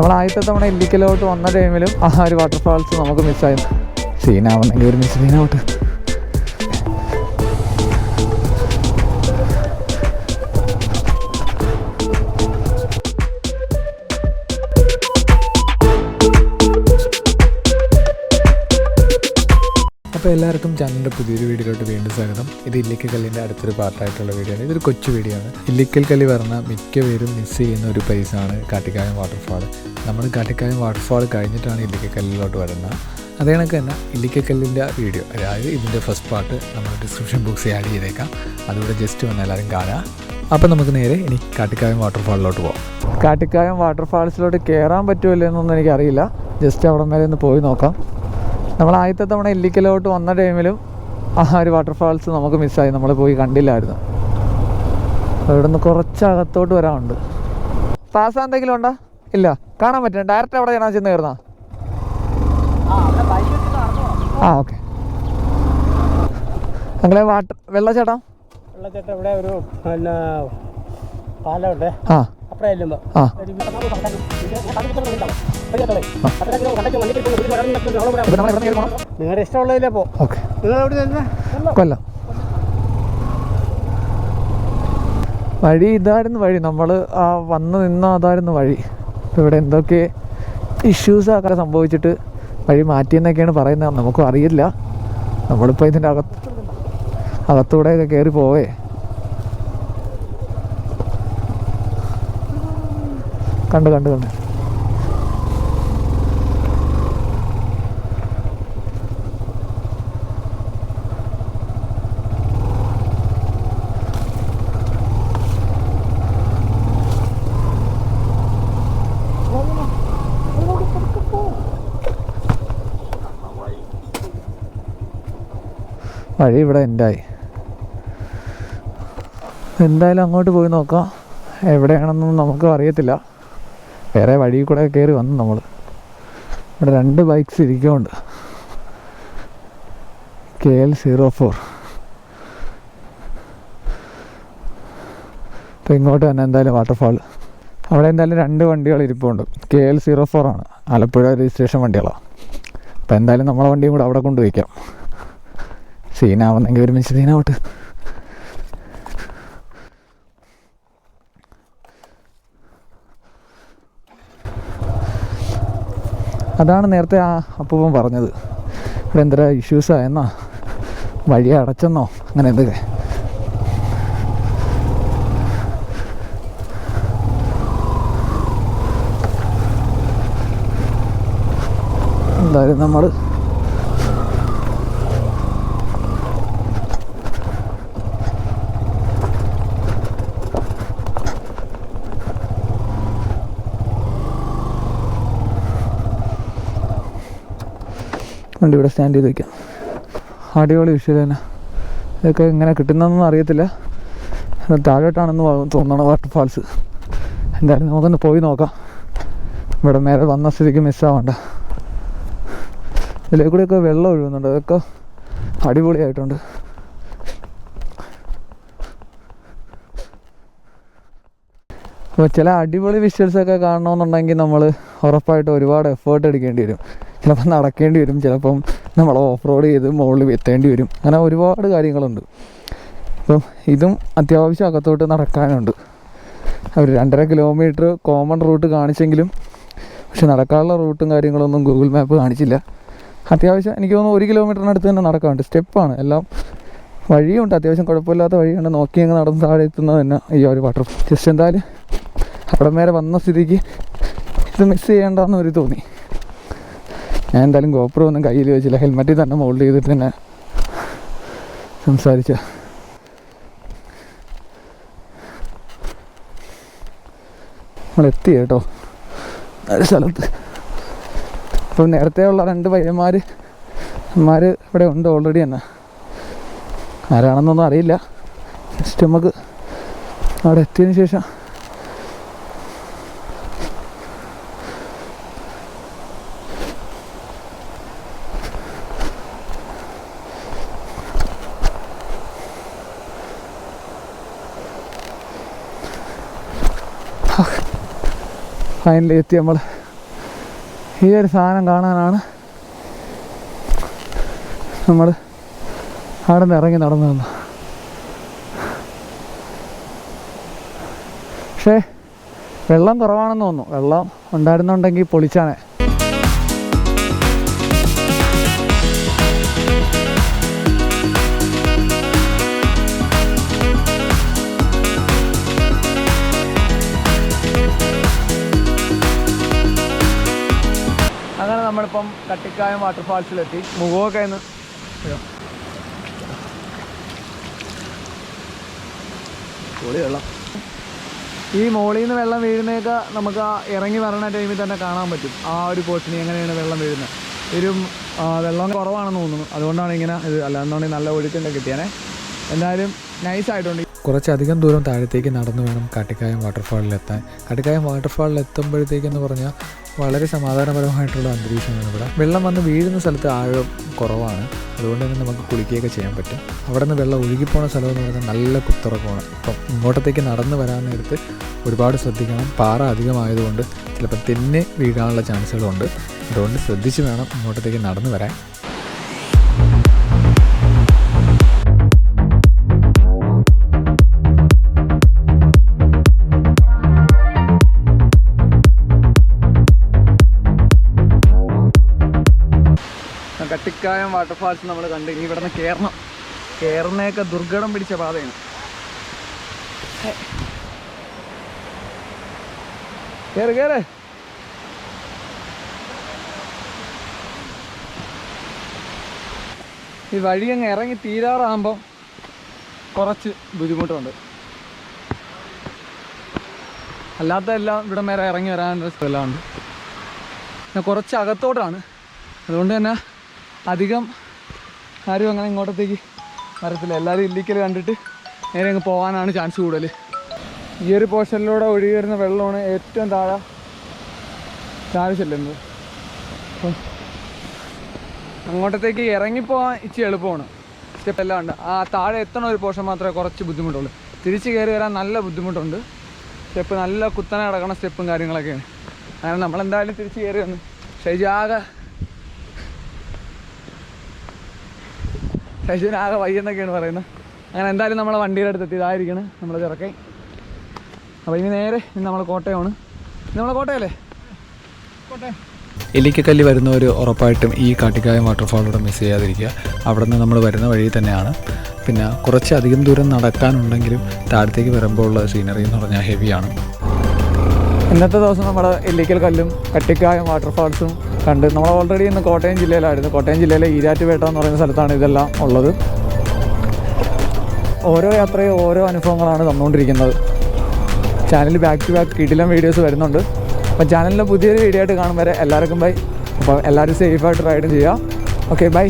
നമ്മൾ ആദ്യത്തെ തവണ ഇല്ലിക്കലോട്ട് വന്ന ടൈമിലും ആ ഒരു വാട്ടർഫാൾസ് നമുക്ക് മിസ്സായിരുന്നു സീനാവുന്നെങ്കിൽ ഒരു മിസ് സീനാവട്ടെ അപ്പോൾ എല്ലാവർക്കും ചാനലിന്റെ പുതിയൊരു വീഡിയോയിലോട്ട് വീണ്ടും സ്വാഗതം. ഇത് ഇല്ലിക്കൽ കല്ലിന്റെ അടുത്തൊരു പാർട്ടായിട്ടുള്ള വീഡിയോ ആണ്. ഇതൊരു കൊച്ചു വീഡിയോ ആണ്. ഇല്ലിക്കൽ കല്ലി പറഞ്ഞാൽ മിക്ക പേരും മിസ് ചെയ്യുന്ന ഒരു പ്ലേസാണ് കാട്ടിക്കായം വാട്ടർഫാൾ നമ്മൾ കാട്ടിക്കായം വാട്ടർഫാൾ കഴിഞ്ഞിട്ടാണ് ഇല്ലിക്കൽ കല്ലിലോട്ട് വരുന്നത്. അതേ കണക്ക് തന്നെ ഇല്ലിക്കക്കല്ലിന്റെ വീഡിയോ അതായത് ഇതിന്റെ ഫസ്റ്റ് പാർട്ട് നമ്മൾ ഡിസ്ക്രിപ്ഷൻ ബോക്സിൽ ആഡ് ചെയ്തേക്കാം. അതുകൂടെ ജസ്റ്റ് വന്ന് എല്ലാവരും കാണാം. അപ്പോൾ നമുക്ക് നേരെ ഇനി കാട്ടിക്കായം വാട്ടർഫാളിലോട്ട് പോകാം കാട്ടിക്കായം വാട്ടർഫാൾസിലോട്ട് കയറാൻ പറ്റുമല്ലോ എന്നൊന്നും എനിക്കറിയില്ല. ജസ്റ്റ് അവിടെ മേലെ ഒന്ന് പോയി നോക്കാം. നമ്മൾ ആദ്യത്തെ തവണ ഇല്ലിക്കലോട്ട് വന്ന ടൈമിലും ആ ഒരു വാട്ടർഫാൾസ് നമുക്ക് മിസ്സായി നമ്മൾ പോയി കണ്ടില്ലായിരുന്നു. അവിടെ നിന്ന് കുറച്ച് അകത്തോട്ട് വരാനുണ്ട്. പാസ് എന്തെങ്കിലും ഉണ്ടോ? ഇല്ല. കാണാൻ പറ്റില്ല ഡയറക്റ്റ് അവിടെ ഞാൻ ചെന്ന് കയറുന്ന ആ ഓക്കെ അങ്ങനെ വാട്ടർ വെള്ളച്ചാട്ടം? വെള്ളച്ചാട്ടം ഇവിടെ ഒരു പിന്നെ പാലമുണ്ട് ആ. അപ്പുറം ആ. നിങ്ങളുടെ ഇഷ്ടമുള്ളതിലേ പോ. ഓക്കെ. നിങ്ങൾ എവിടെ കൊല്ലം. വഴി ഇതായിരുന്നു വഴി. നമ്മൾ ആ വന്ന് നിന്ന അതായിരുന്നു വഴി. ഇവിടെ എന്തൊക്കെ ഇഷ്യൂസ് ആക്കാൻ സംഭവിച്ചിട്ട് വഴി മാറ്റിയെന്നൊക്കെയാണ് പറയുന്നത്. നമുക്കും അറിയില്ല. നമ്മളിപ്പോൾ ഇതിന്റെ അകത്ത് അകത്തൂടെ ഒക്കെ കയറി പോവേ. കണ്ട് കണ്ട് കണ്ട്. വഴി ഇവിടെ എൻഡായി എന്തായാലും അങ്ങോട്ട് പോയി നോക്കാം. എവിടെയാണെന്നൊന്നും നമുക്ക് അറിയത്തില്ല. വേറെ വഴി കൂടെ കയറി വന്നു നമ്മൾ ഇവിടെ രണ്ട് ബൈക്ക്സ് ഇരിക്കുന്നുണ്ട്. കെ എൽ സീറോ ഫോർ അപ്പോൾ ഇങ്ങോട്ട് തന്നെ എന്തായാലും വാട്ടർഫാൾ അവിടെ എന്തായാലും രണ്ട് വണ്ടികൾ ഇരിപ്പുണ്ട്. കെ എൽ സീറോ ഫോർ ആണ്. ആലപ്പുഴ രജിസ്ട്രേഷൻ വണ്ടികളാണ് അപ്പോൾ എന്തായാലും നമ്മളെ വണ്ടിയും കൂടെ അവിടെ കൊണ്ടുവയ്ക്കാം സീനാവുന്നെങ്കിൽ ഒരുമിച്ച് സീനാവട്ടെ. അതാണ് നേരത്തെ ആ അപ്പൂപ്പൻ പറഞ്ഞത്. ഇവിടെ എന്തര ഇഷ്യൂസ് ആയെന്നോ വഴി അടച്ചെന്നോ? അങ്ങനെ എന്തൊക്കെ? എന്തായാലും നമ്മൾ വണ്ടി ഇവിടെ സ്റ്റാൻഡ് ചെയ്ത് വെക്കാം. അടിപൊളി വിഷയം തന്നെ. ഇതൊക്കെ എങ്ങനെ കിട്ടുന്നതെന്നൊന്നും അറിയത്തില്ല. താഴോട്ടാണെന്ന് തോന്നണം വാട്ടർഫാൾസ് എന്തായാലും നമുക്കൊന്ന് പോയി നോക്കാം. ഇവിടെ മേലെ വന്ന സ്ഥിതിക്ക് മിസ്സാവണ്ട ഇതിലേ കൂടെയൊക്കെ വെള്ളം ഒഴുകുന്നുണ്ട്. അതൊക്കെ അടിപൊളിയായിട്ടുണ്ട്. അപ്പോൾ ചില അടിപൊളി വിഷ്വൽസൊക്കെ കാണണമെന്നുണ്ടെങ്കിൽ നമ്മൾ ഉറപ്പായിട്ട് ഒരുപാട് എഫേർട്ട് എടുക്കേണ്ടി വരും. ചിലപ്പോൾ നടക്കേണ്ടി വരും ചിലപ്പം നമ്മൾ ഓഫ് റോഡ് ചെയ്ത് മുകളിൽ എത്തേണ്ടി വരും. അങ്ങനെ ഒരുപാട് കാര്യങ്ങളുണ്ട്. അപ്പം ഇതും അത്യാവശ്യം അകത്തോട്ട് നടക്കാനുണ്ട്. അവർ രണ്ടര കിലോമീറ്റർ കോമൺ റൂട്ട് കാണിച്ചെങ്കിലും പക്ഷെ നടക്കാനുള്ള റൂട്ടും കാര്യങ്ങളൊന്നും ഗൂഗിൾ മാപ്പ് കാണിച്ചില്ല. അത്യാവശ്യം എനിക്ക് തോന്നുന്നു ഒരു കിലോമീറ്ററിനടുത്ത് തന്നെ നടക്കാനുണ്ട്. സ്റ്റെപ്പാണ് എല്ലാം വഴിയുണ്ട്. അത്യാവശ്യം കുഴപ്പമില്ലാത്ത വഴിയാണ് നോക്കി അങ്ങ് നടന്ന് താഴെ എത്തുന്നത് തന്നെ ഈ ഒരു വാട്ടർ ജസ്റ്റ് എന്തായാലും അവിടെ മേലെ വന്ന സ്ഥിതിക്ക് ഇത് മിസ് ചെയ്യേണ്ടെന്ന് ഒരു തോന്നി. ഞാൻ എന്തായാലും ഗോപ്രോ ഒന്നും കയ്യിൽ വെച്ചില്ല. ഹെൽമെറ്റിൽ തന്നെ മോൾഡ് ചെയ്തിട്ട് തന്നെ സംസാരിച്ച. നമ്മളെത്തി കേട്ടോ. ഒരു സ്ഥലത്ത്. അപ്പം നേരത്തെ ഉള്ള രണ്ട് പയ്യന്മാർ അമ്മമാർ ഇവിടെ ഉണ്ട് ഓൾറെഡി തന്നെ. ആരാണെന്നൊന്നും അറിയില്ല. ജസ്റ്റ് നമുക്ക് അവിടെ എത്തിയതിന് ശേഷം ഫൈനലി എത്തി നമ്മൾ ഈ ഒരു സാധനം കാണാനാണ് നമ്മൾ അവിടെ നിന്ന് ഇറങ്ങി നടന്നു വന്നു പക്ഷേ വെള്ളം കുറവാണെന്ന് തോന്നുന്നു. വെള്ളം ഉണ്ടായിരുന്നുണ്ടെങ്കിൽ പൊളിച്ചാണേ. കട്ടിക്കായം വാട്ടർഫാൾസിലെത്തി മുഖമൊക്കെ ഇന്ന് പൊളി വെള്ളം. ഈ മോളിൽ നിന്ന് വെള്ളം വീഴുന്നതൊക്കെ നമുക്ക് ആ ഇറങ്ങി വരണ ടൈമിൽ തന്നെ കാണാൻ പറ്റും. ആ ഒരു പോർഷനിൽ എങ്ങനെയാണ് വെള്ളം വീഴുന്നത്? ഒരു വെള്ളം കുറവാണെന്ന് തോന്നുന്നു. അതുകൊണ്ടാണ് ഇങ്ങനെ ഇത് അല്ലാന്നുണ്ടെങ്കിൽ നല്ല ഒഴുക്കിന്റെ കിട്ടിയാനേ. എന്തായാലും നൈസായിട്ടുണ്ട് കുറച്ചധികം ദൂരം താഴത്തേക്ക് നടന്നു വേണം കാട്ടിക്കായം വാട്ടർഫാളിലെത്താൻ കാട്ടിക്കായം വാട്ടർഫാളിൽ എത്തുമ്പോഴത്തേക്കെന്ന് പറഞ്ഞാൽ വളരെ സമാധാനപരമായിട്ടുള്ള അന്തരീക്ഷമാണ് ഇവിടെ. വെള്ളം വന്ന് വീഴുന്ന സ്ഥലത്ത് ആഴം കുറവാണ്. അതുകൊണ്ട് തന്നെ നമുക്ക് കുളിക്കുകയൊക്കെ ചെയ്യാൻ പറ്റും. അവിടെ നിന്ന് വെള്ളം ഒഴുകിപ്പോണ സ്ഥലം എന്ന് പറയുന്നത് നല്ല കുത്തിറക്കമാണ് അപ്പം ഇങ്ങോട്ടത്തേക്ക് നടന്നു വരാൻ നേരത്ത് ഒരുപാട് ശ്രദ്ധിക്കണം. പാറ അധികമായതുകൊണ്ട് ചിലപ്പോൾ തെന്നെ വീഴാനുള്ള ചാൻസുകളുണ്ട്. അതുകൊണ്ട് ശ്രദ്ധിച്ച് വേണം ഇങ്ങോട്ടത്തേക്ക് നടന്നു വരാൻ. കട്ടിക്കായം വാട്ടർഫാൾസ് നമ്മൾ കണ്ട്. ഇനി ഇവിടെ നിന്ന് കയറണം കയറുന്നതൊക്കെ ദുർഘടം പിടിച്ച പാതയാണ്. കയറ് കയറ് ഈ വഴി അങ്ങ് ഇറങ്ങി തീരാറാകുമ്പോൾ കുറച്ച് ബുദ്ധിമുട്ടുണ്ട്. അല്ലാത്ത എല്ലാം ഇവിടെ വരെ ഇറങ്ങി വരാനുള്ള സ്ഥലമുണ്ട്. ഞാൻ കുറച്ച് അകത്തോട്ടാണ് അതുകൊണ്ട് തന്നെ അധികം ആരും അങ്ങനെ ഇങ്ങോട്ടത്തേക്ക് വരത്തില്ല. എല്ലാവരും ഇല്ലിക്കൽ കണ്ടിട്ട് നേരെ അങ്ങ് പോകാനാണ് ചാൻസ് കൂടുതൽ ഈ ഒരു പോർഷനിലൂടെ ഒഴുകി വരുന്ന വെള്ളമാണ് ഏറ്റവും താഴെ താഴെ ചെല്ലുന്നത് അപ്പം അങ്ങോട്ടത്തേക്ക് ഇറങ്ങിപ്പോകാൻ ഇച്ചിരി എളുപ്പമാണ്. സ്റ്റെപ്പ് എല്ലാം ഉണ്ട് ആ താഴെ എത്തണ ഒരു പോർഷൻ മാത്രമേ കുറച്ച് ബുദ്ധിമുട്ടുള്ളൂ. തിരിച്ച് കയറി വരാൻ നല്ല ബുദ്ധിമുട്ടുണ്ട്. സ്റ്റെപ്പ് നല്ല കുത്തനെ കിടക്കണ സ്റ്റെപ്പും കാര്യങ്ങളൊക്കെയാണ്. അങ്ങനെ നമ്മളെന്തായാലും തിരിച്ച് കയറി വന്ന്. ഷൈജു ഷൈജുവിന് ആകെ വയ്യെന്നൊക്കെയാണ് പറയുന്നത്. അങ്ങനെ എന്തായാലും നമ്മളെ വണ്ടിയുടെ അടുത്ത് എത്തിയതായിരിക്കണം നമ്മൾ ചെറുക്കെ അപ്പോൾ ഇനി നേരെ ഇനി നമ്മൾ കോട്ടയമാണ് നമ്മളെ കോട്ടയല്ലേ? കോട്ടയം. എലിക്കക്കല്ലി വരുന്നവർ ഉറപ്പായിട്ടും ഈ കാട്ടിക്കായം വാട്ടർഫാളിലൂടെ മിസ് ചെയ്യാതിരിക്കുക. അവിടെ നിന്ന് നമ്മൾ വരുന്ന വഴി തന്നെയാണ്. പിന്നെ കുറച്ച് അധികം ദൂരം നടക്കാനുണ്ടെങ്കിലും താഴത്തേക്ക് വരുമ്പോൾ ഉള്ള സീനറി എന്ന് പറഞ്ഞാൽ ഹെവിയാണ് ഇന്നത്തെ ദിവസം നമ്മൾ എല്ലിക്കൽ കല്ലും കട്ടിക്കായം വാട്ടർഫാൾസും കണ്ട് നമ്മൾ ഓൾറെഡി ഇന്ന് കോട്ടയം ജില്ലയിലായിരുന്നു. കോട്ടയം ജില്ലയിലെ ഈരാറ്റുപേട്ട എന്ന് പറയുന്ന സ്ഥലത്താണ് ഇതെല്ലാം ഉള്ളത്. ഓരോ യാത്രയും ഓരോ അനുഭവങ്ങളാണ് തന്നുകൊണ്ടിരിക്കുന്നത്. ചാനലിൽ ബാക്ക് ടു ബാക്ക് കിടിലം വീഡിയോസ് വരുന്നുണ്ട്. അപ്പം ചാനലിന്റെ പുതിയൊരു വീഡിയോ ആയിട്ട് കാണും വരെ എല്ലാവർക്കും ബൈ അപ്പോൾ എല്ലാവരും സേഫായിട്ട് റൈഡ് ചെയ്യുക. Okay bye